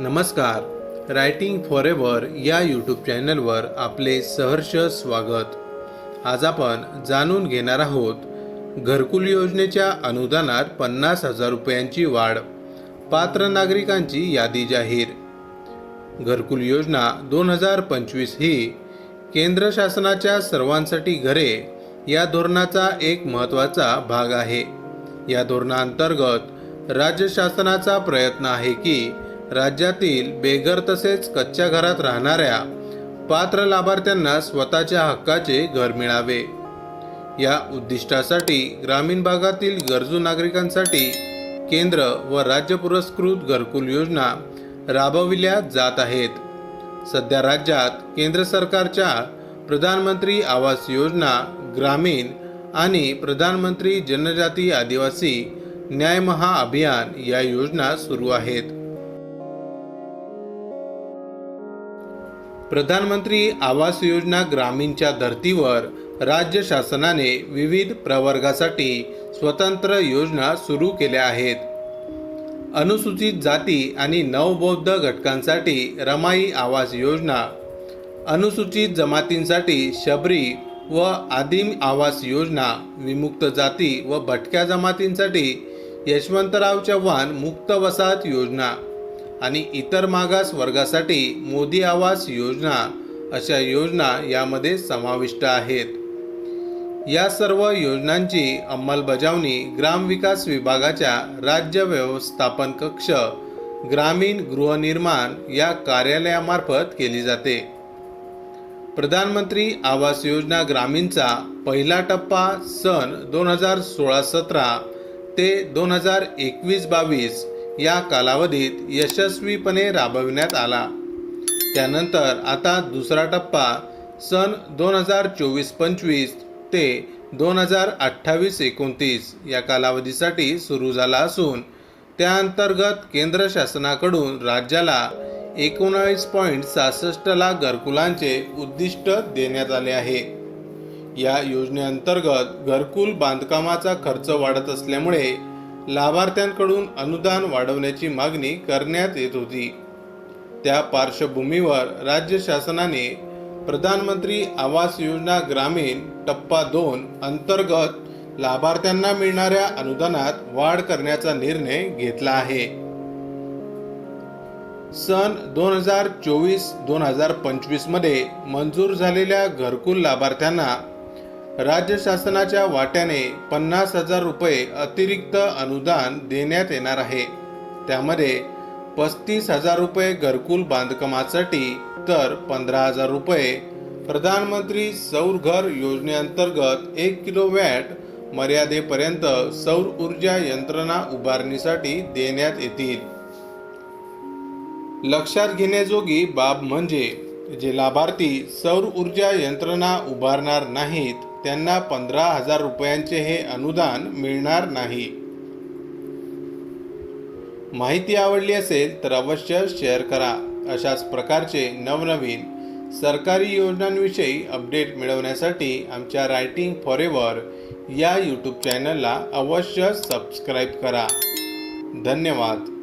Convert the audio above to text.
नमस्कार. Writing for ever या YouTube चॅनलवर आपले सहर्ष स्वागत. आज आपण जाणून घेणार आहोत घरकुल योजनेच्या अनुदानात पन्नास हजार रुपयांची वाढ पात्र नागरिकांची यादी जाहीर. घरकुल योजना दोन हजार पंचवीस ही केंद्र शासनाच्या सर्वांसाठी घरे या धोरणाचा एक महत्त्वाचा भाग आहे. या धोरणाअंतर्गत राज्य शासनाचा प्रयत्न आहे की राज्यातील बेघर तसेच कच्च्या घरात राहणाऱ्या पात्र लाभार्थ्यांना स्वतःच्या हक्काचे घर मिळावे. या उद्दिष्टासाठी ग्रामीण भागातील गरजू नागरिकांसाठी केंद्र व राज्य पुरस्कृत घरकुल योजना राबविल्या जात आहेत. सध्या राज्यात केंद्र सरकारच्या प्रधानमंत्री आवास योजना ग्रामीण आणि प्रधानमंत्री जनजाती आदिवासी न्याय महाअभियान या योजना सुरू आहेत. प्रधानमंत्री आवास योजना ग्रामीणच्या धर्तीवर राज्य शासनाने विविध प्रवर्गासाठी स्वतंत्र योजना सुरू केल्या आहेत. अनुसूचित जाती आणि नवबौद्ध घटकांसाठी रमाई आवास योजना अनुसूचित जमातींसाठी शबरी व आदिम आवास योजना विमुक्त जाती व भटक्या जमातींसाठी यशवंतराव चव्हाण मुक्त वसाहत योजना आणि इतर मागास वर्गासाठी मोदी आवास योजना अशा योजना यामध्ये समाविष्ट आहेत. या सर्व योजनांची अंमलबजावणी ग्रामविकास विभागाच्या राज्य व्यवस्थापन कक्ष ग्रामीण गृहनिर्माण या कार्यालयामार्फत केली जाते. प्रधानमंत्री आवास योजना ग्रामीणचा पहिला टप्पा सन दोन हजार सोळा सतरा ते दोन हजार एकवीस बावीस या कालावधीत यशस्वीपणे राबविण्यात आला. त्यानंतर आता दुसरा टप्पा सन दोन हजार चोवीस पंचवीस ते दोन हजार अठ्ठावीस एकोणतीस या कालावधीसाठी सुरू झाला असून त्याअंतर्गत केंद्र शासनाकडून राज्याला एकोणावीस पॉईंट सहासष्ट लाख घरकुलांचे उद्दिष्ट देण्यात आले आहे. या योजनेअंतर्गत घरकुल बांधकामाचा खर्च वाढत असल्यामुळे लाभार्थ्यांकडून अनुदान वाढवण्याची मागणी करण्यात येत होती. त्या पार्श्वभूमीवर राज्य शासनाने प्रधानमंत्री आवास योजना ग्रामीण टप्पा दोन अंतर्गत लाभार्थ्यांना मिळणाऱ्या अनुदानात वाढ करण्याचा निर्णय घेतला आहे. सन दोन हजार चोवीस दोन हजार पंचवीसमध्ये मंजूर झालेल्या घरकुल लाभार्थ्यांना राज्य शासनाच्या वाट्याने पन्नास हजार रुपये अतिरिक्त अनुदान देण्यात येणार आहे. त्यामध्ये पस्तीस हजार रुपये घरकुल बांधकामासाठी तर पंधरा हजार रुपये प्रधानमंत्री सौर घर योजनेअंतर्गत एक किलो वॅट मर्यादेपर्यंत सौर ऊर्जा यंत्रणा उभारणीसाठी देण्यात येतील. लक्षात घेण्याजोगी बाब म्हणजे जे लाभार्थी सौर ऊर्जा यंत्रणा उभारणार नाहीत त्यांना पंधरा हजार रुपयांचे हे अनुदान मिळणार नाही. माहिती आवडली असेल तर अवश्य शेअर करा. अशाच प्रकारचे नवनवीन सरकारी योजनांविषयी अपडेट मिळवण्यासाठी आमच्या रायटिंग फॉर एव्हर या यूट्यूब चॅनलला अवश्य सबस्क्राईब करा. धन्यवाद.